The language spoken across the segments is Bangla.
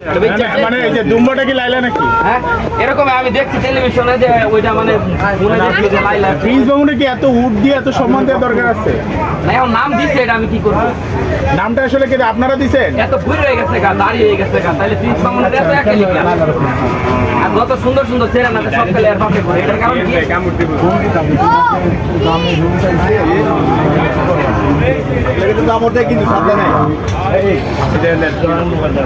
মানে- মানে এই যে দুম্বাটা কি লাইলা নাকি? হ্যাঁ এরকম আমি দেখছি টেলিভিশনে যে ওইটা মানে মনে দেখছি যে লাইলা। প্রিন্স বাবুনে কি এত উঠ দিয়ে এত সম্মান দেওয়ার দরকার আছে? না এখন নাম দিচ্ছে এটা আমি কি করব? নামটা আসলে কি আপনারা দিছেন? এত ভুল হয়ে গেছে গা দাঁড়িয়ে হয়ে গেছে গা তাহলে প্রিন্স মামুনের এত একটা লিখা আর যত সুন্দর সুন্দর না সব পেলে এর পাশে এটার কারণ কি?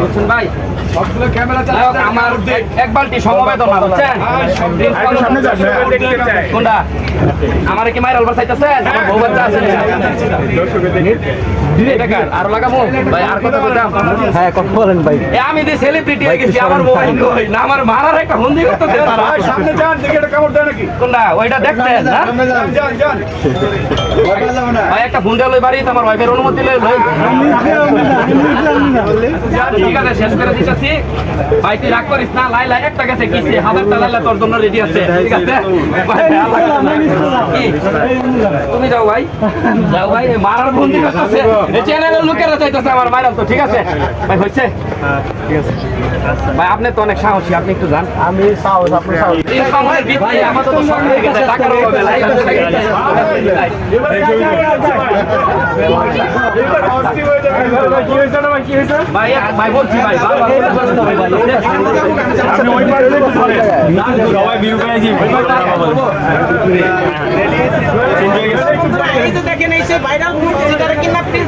বুঝছেন ভাই আমার এক বালতি সমবেদনা বুঝছেন? সামনে যান ভাইয়া। কোনটা? আমার কি মাইরাল বাসাইতেছেন আমার বউ বাচ্চা আছে দিদি এটা কার? আর লাগাবো? ভাই আর কথা বলতাম? হ্যাঁ কথা বলেন ভাই। আমি যে সেলিব্রিটি হয়ে গেছি আমার মোবাইল কই? না আমার মারার একটা হন্দি করতে দেন সামনে যান দেখে এটা কামড় দেয় নাকি। কোনটা? ওইটা দেখতেন না? যান যান ভাই একটা বুন্ডা লই বাড়ি তোমার ওয়াইফের অনুমতি লই লই। ঠিক আছে শেষ করে দিতেছি। ভাই তুই রাগ করিস না লাই লাই একটা গেছে কিছে হাজারটা লাইলা তোর জন্য রেডি আছে ঠিক আছে? তুমি যাও ভাই। যাও ভাই মারার বন্দি করতেছে এই চ্যানেলের লোকেরা চাইতেছে আমার মারাল তো ঠিক আছে? ভাই হচ্ছে ভাই আপনি তো অনেক সাহসী আপনি একটু যান। আমি সাউথ আপনি সময়ের ভিত্তি আমাদের তো সব হয়ে গেছে টাকার অভাবে। ভাই ভাই বলছি ভাই ভাই আপনি ওই পারে সবাই বিরু পেয়েছি এই যে দেখেন এই সেই ভাইরাল উট যেটারে কিনা প্রিন্স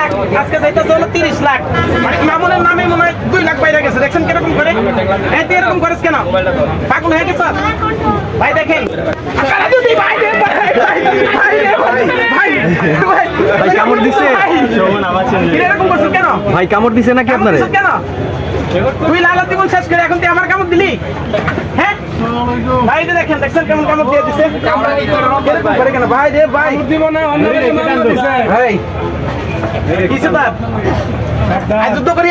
লাখ আজকে চাইতেছে হলো তিরিশ লাখ। মানে মামুনের নামে মনে হয় দুই লাখ বাইরে গেছে। দেখছেন কীরকম করে? হ্যাঁ তুই এরকম করিস কেন? পাগল হয়ে গেছ? ভাই দেখেন। কামড় দিছে? ভাই, কি এরকম করছিস কেন? ভাই কামড় দিছে নাকি আপনারে? কেন? তুই লালা জীবন শেষ করে এখন তুই আমার কামড় দিলি? হ্যাঁ? ভাই দেখেন দেখছেন কেমন কামড় দিয়ে দিছে? এরকম করে কেন? ভাই রে ভাই। ভাই। কিছু যুদ্ধ করি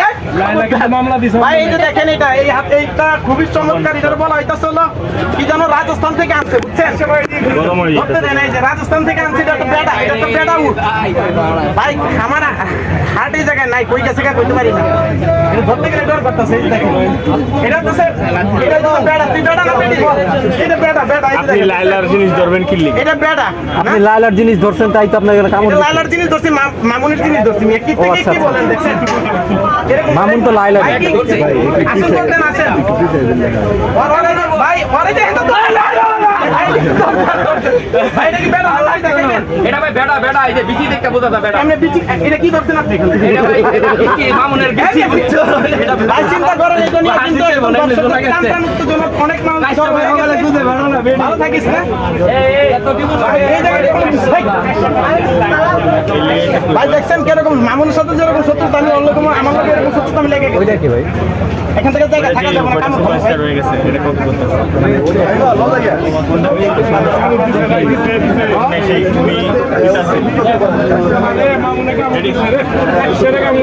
ভাই এই যে দেখেন এটা এই হাত এইটা খুবই চমৎকার এটার বলা হইতাছে হলো কি যেন রাজস্থান থেকে আনছে বুঝছেন? ধরতে দেন এই যে রাজস্থান থেকে আনছে এটা তো বেডা এটা তো বেডা উঠ ভাই আমার হাট এই জায়গায় নাই কই গেছে কইতে পারি না। ধরতে গেলে ডর করতেছে এই দেখেন। এটা তো এটা তুই বেডা না এটা এই লাইলার জিনিস ধরবেন কিনলি এটা বেডা আপনি লালার জিনিস ধরছেন তাই তো আপনার কামড় লাইলার জিনিস ধরছি মা- মামুনের জিনিস ধরছি মেয়ে কি থেকে কি। বলেন দেখছেন? এরকম মামুন তো লাইলার। ভাই, কি করছে? আসুন বলতেন আসেন ওর- ওর- ওর- ভাই ওরে যে এত দৌড়, লা, লা, লা, ভাই, ভাই এটা ভাই দেখেন এটা ভাই বেড়া বেড়া এই যে বিচি দেখতে বোঝা যায় বেড়া এমনি বিচি এটা কি করছেন আপনি এটা ভাই এটা মামুনের বিচি বুঝছ এটা ভাই চিন্তা করেন এটা নিয়ে চিন্তা করেন, দর্শকদের শোনা গেছে। টানটানুত্তেজনক অনেক মানুষ ভালো থাকিস না? ভাই, দেখছেন কীরকম? মামুনের সাথে যেরকম শত্রুতা আমি অন্যরকম আমার লোকের এরকম শত্রুতা আমি লেগে ওইটা কি ভাই? এখান থেকে জায়গা থাকা যাবে না কাম ভাই। হয়ে গেছে এটা কত করতেছে সেটা কেমন